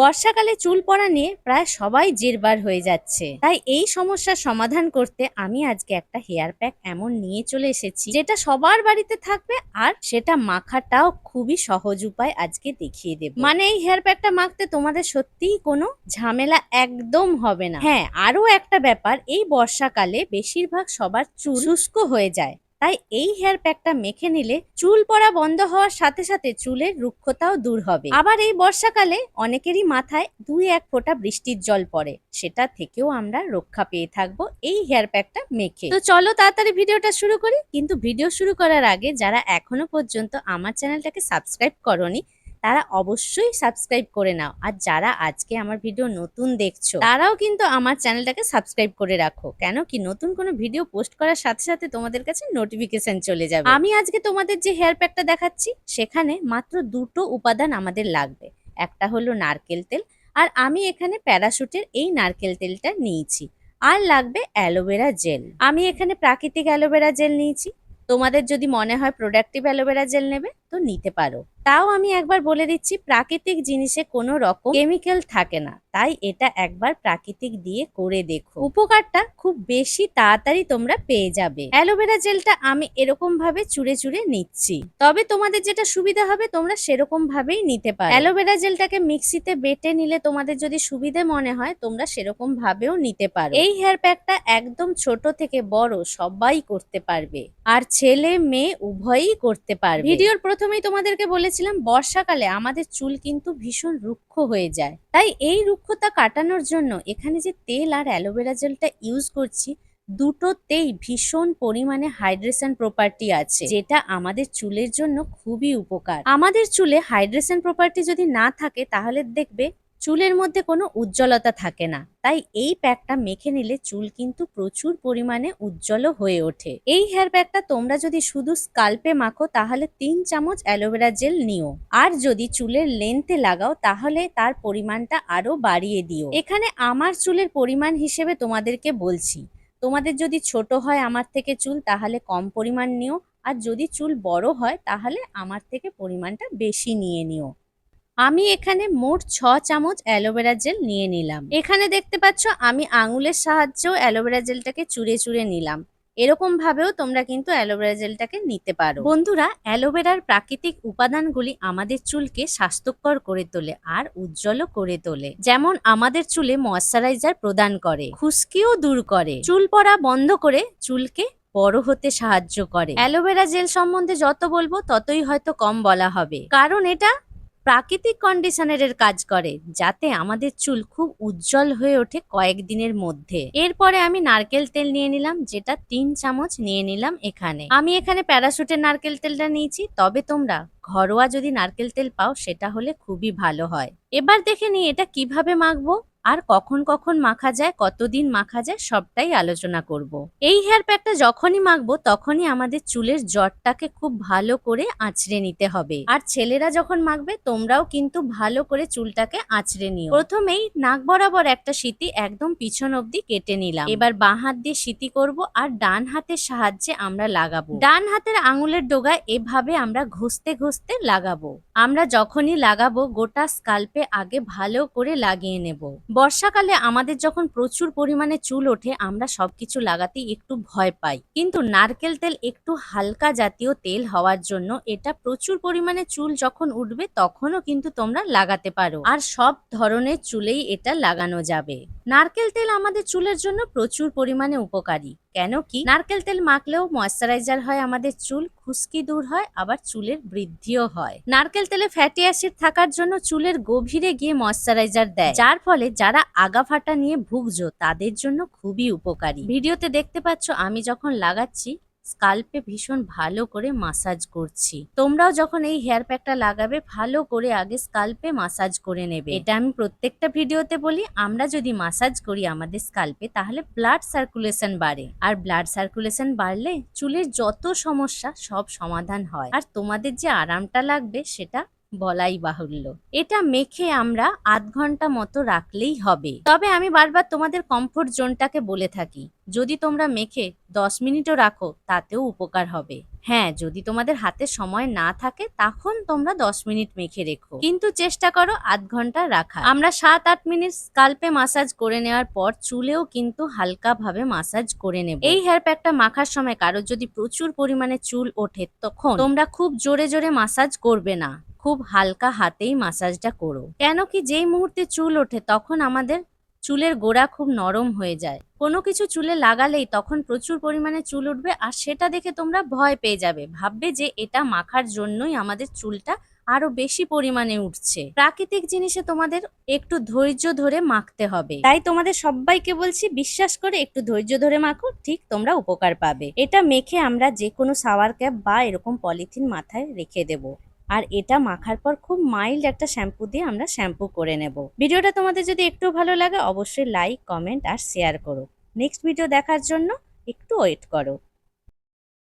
বর্ষাকালে চুল পড়া নিয়ে প্রায় সবাই জেরবার হয়ে যাচ্ছে। তাই এই সমস্যার সমাধান করতে আমি আজকে একটা হেয়ার প্যাক এমন নিয়ে চলে এসেছি, যেটা সবার বাড়িতে থাকবে আর সেটা মাখাটাও খুবই সহজ উপায় আজকে দেখিয়ে দেব। মানে এই হেয়ার প্যাকটা মাখতে তোমাদের সত্যিই কোনো ঝামেলা একদম হবে না। হ্যাঁ আরও একটা ব্যাপার, এই বর্ষাকালে বেশিরভাগ সবার চুল শুষ্ক হয়ে যায়। তাই এই হেয়ার প্যাকটা মেখে নিলে চুল পড়া বন্ধ হওয়ার সাথে সাথে চুলের রুক্ষতাও দূর হবে। আবার এই বর্ষাকালে অনেকেরই মাথায় দুই এক ফোঁটা বৃষ্টির জল পড়ে, সেটা থেকেও আমরা রক্ষা পেয়ে থাকব এই হেয়ার প্যাকটা মেখে। তো চলো তাড়াতাড়ি ভিডিওটা শুরু করি। কিন্তু ভিডিও শুরু করার আগে যারা এখনও পর্যন্ত আমার চ্যানেলটাকে সাবস্ক্রাইব করনি তারা অবশ্যই সাবস্ক্রাইব করে নাও। আর যারা আজকে আমার ভিডিও নতুন দেখছ, তারাও কিন্তু আমার চ্যানেলটাকে সাবস্ক্রাইব করে রাখো। কেন কি নতুন কোনো ভিডিও পোস্ট করার সাথে সাথে তোমাদের কাছে নোটিফিকেশন চলে যাবে। আমি আজকে তোমাদের যে হেয়ার প্যাকটা দেখাচ্ছি, সেখানে মাত্র দুটো উপাদান আমাদের লাগবে। একটা হলো নারকেল তেল, আর আমি এখানে প্যারাশুটের এই নারকেল তেলটা নিয়েছি। আর লাগবে অ্যালোভেরা জেল আমি এখানে প্রাকৃতিক অ্যালোভেরা জেল নিয়েছি। তোমাদের যদি মনে হয় প্রোডাক্টিভ অ্যালোভেরা জেল নেবে তো নিতে পারো। তাও আমি একবার বলে দিচ্ছি, প্রাকৃতিক জিনিসে কোনো রকম কেমিক্যাল থাকে না। তাই এটা একবার প্রাকৃতিক দিয়ে করে দেখো। উপকারটা খুব বেশি তাড়াতাড়ি তোমরা পেয়ে যাবে। অ্যালোভেরা জেলটা আমি এরকম ভাবে চুড়ে চুড়ে নিচ্ছি। তবে তোমাদের যেটা সুবিধা হবে, তোমরা সেরকম ভাবেই নিতে পারো। অ্যালোভেরা জেলটাকে মিক্সিতে বেটে নিলে তোমাদের যদি সুবিধে মনে হয়, তোমরা সেরকম ভাবেও নিতে পারো। এই হেয়ার প্যাকটা একদম ছোট থেকে বড় সবাই করতে পারবে। আর ছেলে, মেয়ে উভয়ই করতে পারবে। ভিডিওর প্রথমেই তোমাদেরকে বলেছিলাম, বর্ষাকালে আমাদের চুল কিন্তু ভীষণ রুক্ষ হয়ে যায়। তাই এই রুক্ষতা কাটানোর জন্য এখানে যে তেল আর অ্যালোভেরা জেলটা ইউজ করছি, দুটোতেই ভীষণ পরিমাণে হাইড্রেশন প্রপার্টি আছে, যেটা আমাদের চুলের জন্য খুবই উপকার। আমাদের চুলে হাইড্রেশন প্রপার্টি যদি না থাকে, তাহলে দেখবে চুলের মধ্যে কোনো উজ্জ্বলতা থাকে না। তাই এই প্যাকটা মেখে নিলে চুল কিন্তু প্রচুর পরিমাণে উজ্জ্বল হয়ে ওঠে। এই হেয়ার প্যাকটা তোমরা যদি শুধু স্কাল্পে মাখো, তাহলে তিন চামচ অ্যালোভেরা জেল নিও। আর যদি চুলের লেন্থে লাগাও, তাহলে তার পরিমাণটা আরও বাড়িয়ে দিও। এখানে আমার চুলের পরিমাণ হিসেবে তোমাদেরকে বলছি। তোমাদের যদি ছোট হয় আমার থেকে চুল, তাহলে কম পরিমাণ নিও। আর যদি চুল বড় হয়, তাহলে আমার থেকে পরিমাণটা বেশি নিয়ে নিও। আমি এখানে মোট ছ চামচ অ্যালোভেরা জেল নিয়ে নিলাম। এখানে দেখতে পাচ্ছ আমি আঙুলের সাহায্যেও অ্যালোভেরা জেলটাকে চুরে চুরে নিলাম। এরকম ভাবেও তোমরা কিন্তু অ্যালোভেরা জেলটাকে নিতে পারো। বন্ধুরা, অ্যালোভেরার প্রাকৃতিক উপাদানগুলি আমাদের চুলকে স্বাস্থ্যকর করে তোলে আর উজ্জ্বলও করে তোলে। যেমন আমাদের চুলে ময়শ্চারাইজার প্রদান করে, খুশকিও দূর করে। চুল পড়া বন্ধ করে চুলকে বড় হতে সাহায্য করে। অ্যালোভেরা জেল সম্বন্ধে যত বলব ততই হয়তো কম বলা হবে। কারণ এটা প্রাকৃতিক কন্ডিশনারের কাজ করে, যাতে আমাদের চুল খুব উজ্জ্বল হয়ে ওঠে কয়েকদিনের মধ্যে। এরপরে আমি নারকেল তেল নিয়ে নিলাম, যেটা তিন চামচ নিয়ে নিলাম এখানে। আমি এখানে প্যারাশুটের নারকেল তেলটা নিয়েছি, তবে তোমরা ঘরোয়া যদি নারকেল তেল পাও, সেটা হলে খুবই ভালো হয়। এবার দেখে নিই এটা কীভাবে মাখবো। আর কখন কখন মাখা যায়, কতদিন মাখা যায়, সবটাই আলোচনা করব। এই হেয়ার প্যাকটা যখনই মাখবো, তখনই আমাদের চুলের জটটাকে খুব ভালো করে আঁচড়ে নিতে হবে। আর ছেলেরা যখন মাখবে, তোমরাও কিন্তু ভালো করে চুলটাকে আঁচড়ে নিও। প্রথমেই নাক বরাবর একটা সিতি একদম পিছন অব্দি কেটে নিলাম। এবার বাঁ হাত দিয়ে সিতি করব আর ডান হাতের সাহায্যে আমরা লাগাবো। ডান হাতের আঙুলের ডোগায় এভাবে আমরা ঘষতে ঘষতে লাগাবো। আমরা যখনই লাগাবো, গোটা স্কাল্পে আগে ভালো করে লাগিয়ে নেব। বর্ষাকালে আমাদের যখন প্রচুর পরিমাণে চুল ওঠে, আমরা সবকিছু লাগাতেই একটু ভয় পাই। কিন্তু নারকেল তেল একটু হালকা জাতীয় তেল হওয়ার জন্য এটা প্রচুর পরিমাণে চুল যখন উঠবে, তখনও কিন্তু তোমরা লাগাতে পারো। আর সব ধরনের চুলেই এটা লাগানো যাবে। নারকেল তেল আমাদের চুলের জন্য প্রচুর পরিমাণে উপকারী। কেন কি? নারকেল তেল মাখলেও ময়শ্চারাইজার হয় আমাদের চুল, খুশকি দূর হয়, আবার চুলের বৃদ্ধিও হয়। নারকেল তেলে ফ্যাটি অ্যাসিড থাকার জন্য চুলের গভীরে গিয়ে ময়শ্চারাইজার দেয়, যার ফলে যারা আগা ফাটা নিয়ে ভুগজ তাদের জন্য খুবই উপকারী। ভিডিওতে দেখতে পাচ্ছ, আমি যখন লাগাচ্ছি স্কাল্পে ভীষণ ভালো করে মাসাজ করছি। তোমরাও যখন এই হেয়ার প্যাকটা লাগাবে, ভালো করে আগে স্কাল্পে মাসাজ করে নেবে। এটা আমি প্রত্যেকটা ভিডিওতে বলি, আমরা যদি মাসাজ করি আমাদের স্কাল্পে, তাহলে ব্লাড সার্কুলেশন বাড়ে। আর ব্লাড সার্কুলেশন বাড়লে চুলের যত সমস্যা, সব সমাধান হয়। আর তোমাদের যে আরামটা লাগবে, সেটা বলাই বাহুল্য। এটা মেখে আমরা আধ ঘণ্টা মতো রাখলেই হবে। তবে আমি বারবার তোমাদের কমফোর্ট জোনটাকে বলে থাকি, যদি তোমরা মেখে দশ মিনিটও রাখো, তাতেও উপকার হবে। হ্যাঁ যদি তোমাদের হাতে সময় না থাকে, তখন তোমরা দশ মিনিট মেখে রেখো। কিন্তু চেষ্টা করো আধ ঘণ্টা রাখা আমরা সাত আট মিনিট স্কাল্পে মাসাজ করে নেওয়ার পর চুলেও কিন্তু হালকা ভাবে মাসাজ করে নেব। এই হেয়ার প্যাকটা মাখার সময় কারও যদি প্রচুর পরিমাণে চুল ওঠে, তখন তোমরা খুব জোরে জোরে মাসাজ করবে না। খুব হালকা হাতেই মাসাজটা করো। কেন কি যেই মুহূর্তে চুল ওঠে তখন আমাদের চুলের গোড়া খুব নরম হয়ে যায়। কোনো কিছু চুলে লাগালেই তখন প্রচুর পরিমাণে চুল উঠবে আর সেটা দেখে তোমরা ভয় পেয়ে যাবে। ভাববে যে এটা মাখার জন্যই আমাদের চুলটা আরও বেশি পরিমাণে উঠছে। প্রাকৃতিক জিনিসে তোমাদের একটু ধৈর্য ধরে মাখতে হবে। তাই তোমাদের সবাইকে বলছি, বিশ্বাস করে একটু ধৈর্য ধরে মাখো, ঠিক তোমরা উপকার পাবে। এটা মেখে আমরা যে কোনো সাওয়ার ক্যাপ বা এরকম পলিথিন মাথায় রেখে দেব। আর এটা মাখার পর খুব মাইল্ড একটা শ্যাম্পু দিয়ে আমরা শ্যাম্পু করে নেব। ভিডিওটা তোমাদের যদি একটু ভালো লাগে, অবশ্যই লাইক কমেন্ট আর শেয়ার করো। নেক্সট ভিডিও দেখার জন্য একটু ওয়েট করো।